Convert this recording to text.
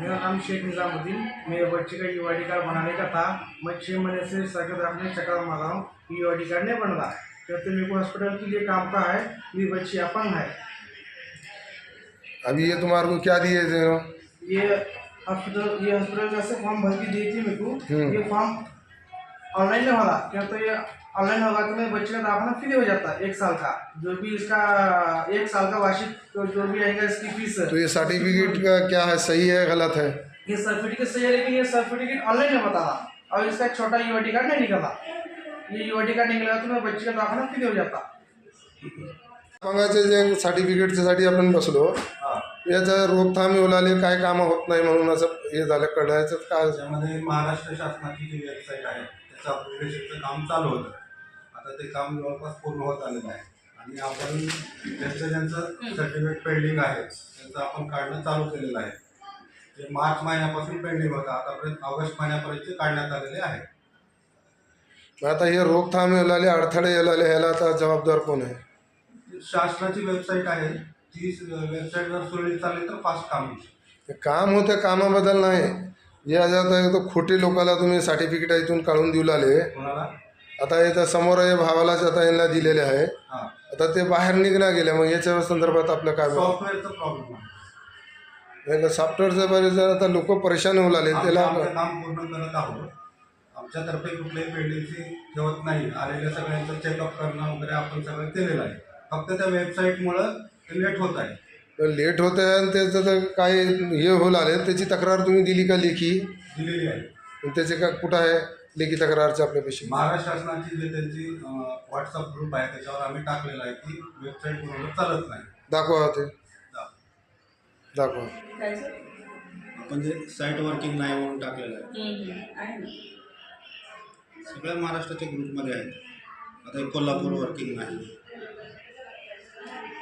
मेरा नाम शेख निज़ामुद्दीन. मेरे बच्चे का यू आई कार्ड बनाने का था? मैं छः महीने से सरकार अपने चक्कर मार रहा हूँ यू आई कार्ड नहीं बन रहा कहते मेरे को हॉस्पिटल के लिए काम का है मेरी बच्ची अपंग है अभी ये तुम्हारे को क्या दिए थे ये हॉस्पिटल ये हॉस्पिटल का से फॉर्म भर के दी थी मेरे को। ये फॉर्म ऑनलाइन नहीं भरा. क्या तो ये ऑनलाइन होगा तो मेरे बच्चे का दाखिला फ्री हो जाता है एक साल का। जो भी इसका एक साल का वार्षिक जो भी आएगा इसकी फीस तो ये सर्टिफिकेट का क्या है सही है गलत है? ये सर्टिफिकेट सही है लेकिन ये सर्टिफिकेट ऑनलाइन नहीं बता रहा और इसका एक छोटा यू कार्ड नहीं निकला। ये यू कार्ड निकला तो मेरे बच्चे का दाखिला फ्री हो जाता। अपंगाचे जे सर्टिफिकेटच्यासाठी आपण बसलो याच्या रोकथाम ओलाले काय कामं होत नाही म्हणून असं हे झालं कळायचं काय? त्याच्यामध्ये महाराष्ट्र शासनाची जी वेबसाईट आहे त्याचं अपग्रेडेशनचं काम चालू होतं. आता ते काम जवळपास पूर्ण होत आलेलं आहे. आणि आपण ज्यांचं ज्यांचं सर्टिफिकेट पेंडिंग आहे त्यांचं आपण काढणं चालू केलेलं आहे. जे मार्च महिन्यापासून पेंडिंग होतं आतापर्यंत ऑगस्ट महिन्यापर्यंत काढण्यात आलेले आहे. मग आता हे रोकथाम ओलाले अडथळे ओलाले ह्याला आता जबाबदार कोण आहे? शासनाची वेबसाईट आहे. ती वेबसाईट जर सुरळीत चालली तर फास्ट काम होईल. ते काम होते कामाबद्दल नाही. जे आता तो खोटे लोकाला तुम्ही सर्टिफिकेट इथून काढून देऊ लागले. कोणाला? आता इथं समोर हे भावालाच आता यांना दिलेले आहे. हां. आता ते बाहेर निघण्या गेले मग याच्या संदर्भात आपलं काय सॉफ्टवेअरचा प्रॉब्लेम आहे. सॉफ्टवेअरचं बरेच जण आता लोक परेशान होऊ लागले आम्ही त्याला आमचं काम पूर्ण करत आहोत. आमच्यातर्फे कुठल्याही पेंडिंगची ठेवत नाही. आलेल्या सगळ्यांचं चेकअप करणं वगैरे आपण सगळं केलेलं आहे. फक्त त्या वेबसाईटमुळं ते लेट होत आहे. लेट होत आहे आणि त्याचं तर काय हे होऊ लागले. त्याची तक्रार तुम्ही दिली का लेखी? दिलेली आहे. आणि त्याचे का कुठं आहे? लेखी तक्रारच्या आपल्यापाशी महाराष्ट्र शासनाची जे त्यांची व्हॉट्सअप ग्रुप आहे त्याच्यावर आम्ही टाकलेलं आहे की वेबसाईट बरोबर चालत नाही. दाखवा ते. दाखवा. आपण जे साईट वर्किंग नाही म्हणून टाकलेलं आहे. आहे ना? सगळ्या महाराष्ट्राच्या ग्रुपमध्ये आहेत आता हे कोल्हापूर वर्किंग नाही.